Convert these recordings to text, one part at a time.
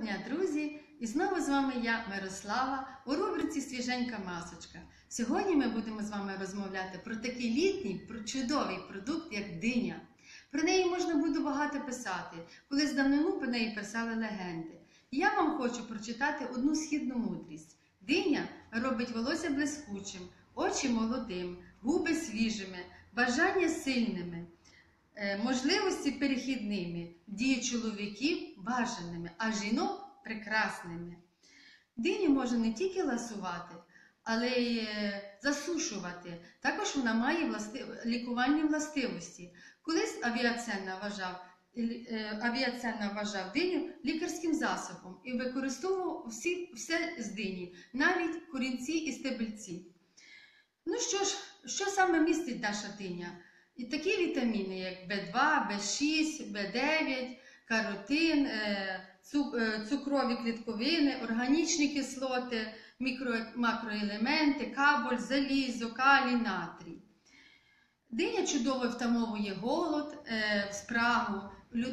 дня, друзі! І знову з вами я, Мирослава, у рубриці Свіженька масочка. Сьогодні ми будемо з вами розмовляти про такий літній, про чудовий продукт, як диня. Про неї можна буде багато писати. Колись давнину про неї писали легенди. І я вам хочу прочитати одну східну мудрість. Диня робить волосся блискучим, очі молодим, губи свіжими, бажання сильними. Е, можливості перехідними, дії чоловіків бажаними, а жінок прекрасними. Дині можна не тільки ласувати, але й е, засушувати. Також вона має власти... лікувальні властивості. Колись авіацена вважав, е, вважав диню лікарським засобом і використовував всі, все з дині, навіть корінці і стебельці. Ну що ж, що саме містить наша диня? І такі вітаміни, як В2, В6, В9, каротин, е, е, цукрові клітковини, органічні кислоти, мікро, макроелементи, каболь, залізо, калій, натрій. Диня чудово втамовує голод, е, спрагу.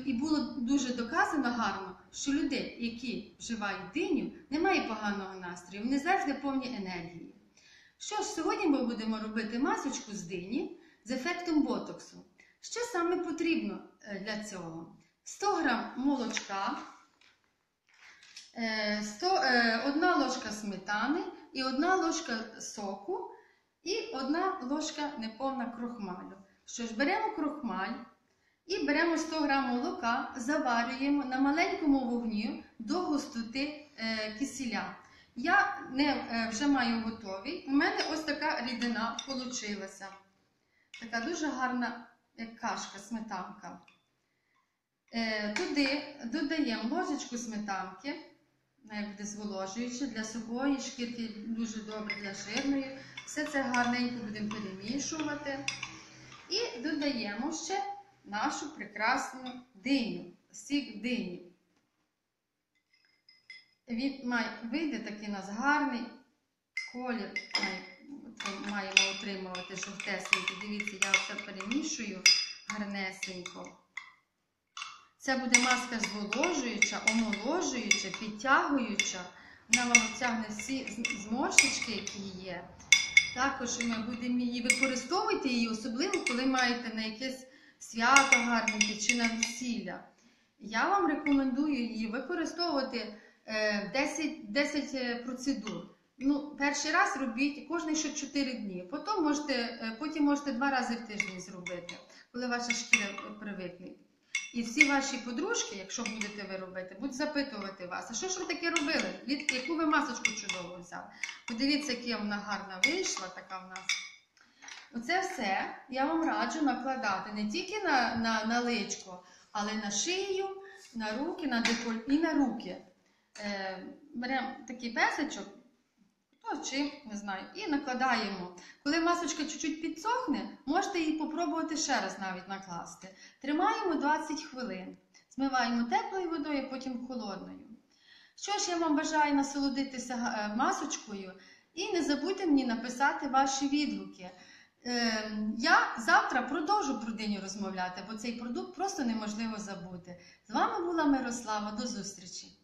І було дуже доказано гарно, що людей, які вживають диню, немає поганого настрою, вони завжди повні енергії. Що ж, сьогодні ми будемо робити масочку з дині з ефектом ботоксу. Що саме потрібно е, для цього? 100 г молочка, е, 100, е, одна ложка сметани і одна ложка соку і одна ложка неповна крохмалю. Що ж, беремо крохмаль і беремо 100 г молока, заварюємо на маленькому вогні до густоти е, кисіля. Я не, е, вже маю готовий. У мене ось така рідина вийшла. Така дуже гарна як кашка, сметанка. Е, туди додаємо ложечку сметанки, як буде зволожуюча для сухої шкірки, дуже добре для жирної. Все це гарненько будемо перемішувати. І додаємо ще нашу прекрасну диню, сік дині. Він має, вийде такий у нас гарний колір. Отримувати жовтесенький. Дивіться, я все перемішую гарнесенько. Це буде маска зволожуюча, омоложуюча, підтягуюча. Вона вам обтягне всі зморшечки, які є. Також ми будемо її використовувати її, особливо, коли маєте на якесь свято гарненьке чи на весілля. Я вам рекомендую її використовувати е, 10, 10 е, процедур. Ну, перший раз робіть кожний що 4 дні. Потім можете, е, потім можете два рази в тиждень зробити, коли ваша шкіра привикне. І всі ваші подружки, якщо будете ви робити, будуть запитувати вас, а що ж ви таке робили? Від яку ви масочку чудово взяли? Подивіться, яка вона гарна вийшла, така в нас. Оце все я вам раджу накладати не тільки на, на, на личко, але на шию, на руки, на деколь і на руки. Е, беремо такий песочок, хто чим, не знаю, і накладаємо. Коли масочка чуть-чуть підсохне, можете її попробувати ще раз навіть накласти. Тримаємо 20 хвилин. Змиваємо теплою водою, потім холодною. Що ж, я вам бажаю насолодитися е, масочкою і не забудьте мені написати ваші відгуки. Е, Я завтра продовжу про диню розмовляти, бо цей продукт просто неможливо забути. З вами була Мирослава. До зустрічі!